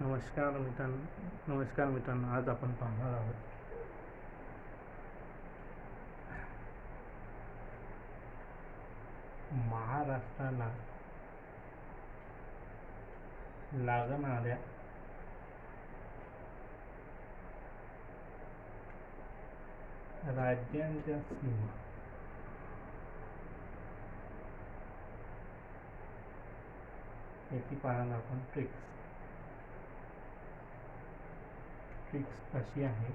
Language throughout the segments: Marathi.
नमस्कार मित्रांनो नमस्कार मित्रांनो आज आपण पाहणार आहोत. महाराष्ट्राला लागणाऱ्या राज्यांच्या सीमा. याची पाहणार आपण ट्रिक्स ट्रिक्स अशी आहे.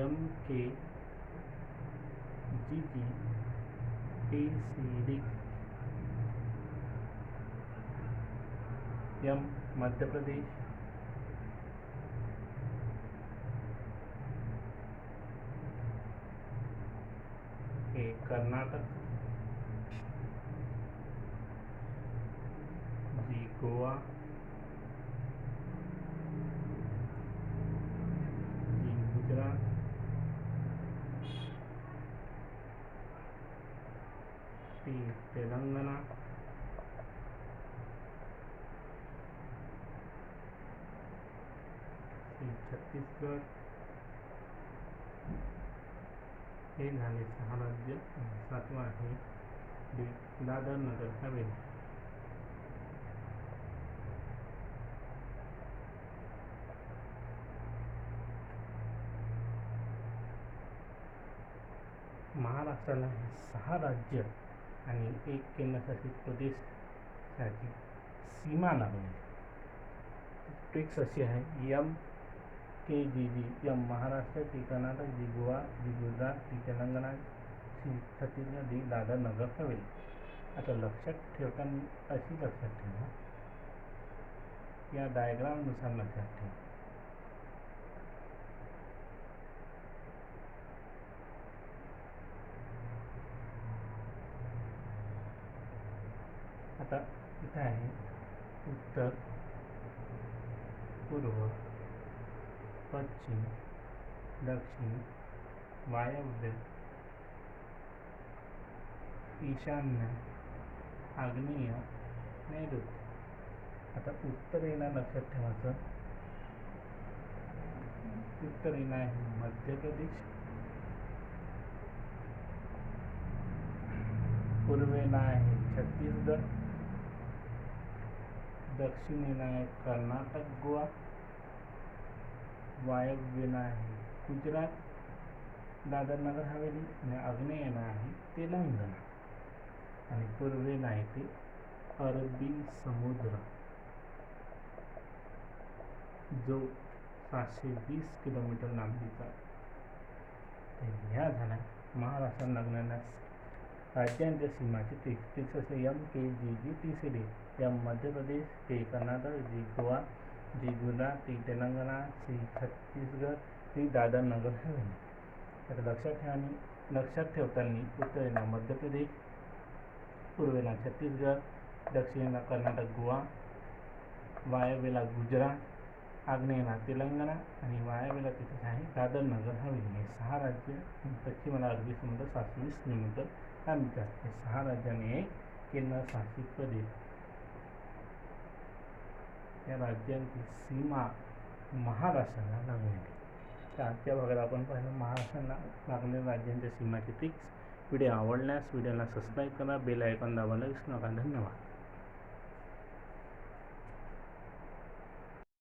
M K G G T C D M Madhya Pradesh. ए कर्नाटक. गोवा. गुजरात. तीन तेलंगणा. सी छत्तीसगड. हे झाले सहा राज्य. सातवा आहे दादर नगर हवेली महाराष्ट्राला हे सहा राज्य आणि एक केंद्रशासित प्रदेशसाठी सीमा लाभली. ट्रिक्स अशी आहे. M K G G M Maharashtra ती कर्नाटक जी गोवा जी गुजरात ती तेलंगणा सी छत्तीसगड डी दादर नगर हवेली. आता लक्षात ठेवताना अशी लक्षात ठेवा. या डायग्रामनुसार लक्षात ठेवा. आता इथं आहे. उत्तर पूर्व पश्चिम दक्षिण वायव्य ईशान्य आग्नेय नैऋत्य आता उत्तरेला लक्षात ठेवायचं. उत्तरेला आहे मध्य प्रदेश. पूर्वेला आहे छत्तीसगड. दक्षिणेला आहे कर्नाटक गोवा. वायव्येला आहे. गुजरात दादर नगर हवेली आणि आग्नेयेला आहे. तेलंगणा. आणि पूर्वेला आहे ते अरबी समुद्र. जो सातशे वीस किलोमीटर लांबीचा तर ह्या झाल्या महाराष्ट्र लागणाऱ्या राज्यांच्या सीमाची ट्रिक्स असे M K G G T C D M Madhya Pradesh K Karnataka G Goa G Gujarat T Telangana C Chhattisgarh ती दादर नगर हवेली तर लक्षात ठेवा लक्षात ठेवताना उत्तरेला मध्य प्रदेश पूर्वेला छत्तीसगड दक्षिणेला कर्नाटक गोवा वायव्येला गुजरात आग्नेयला तेलंगणा आणि वायव्याला तिथेच आहे. दादर नगर हवेली हे सहा राज्य पश्चिमेला अरबी समुद्र सातशे वीस किलोमीटर लांबीचा हे सहा राज्याने एक केंद्रशासित प्रदेश. या राज्यांची सीमा महाराष्ट्राला लागलेली तर आजच्या भागात आपण पाहिलं महाराष्ट्राला लागलेल्या राज्यांच्या सीमाची ट्रिक्स व्हिडिओ आवडल्यास व्हिडिओला सबस्क्राईब करा. बेल आयकॉन दाबायला विसरू नका. धन्यवाद.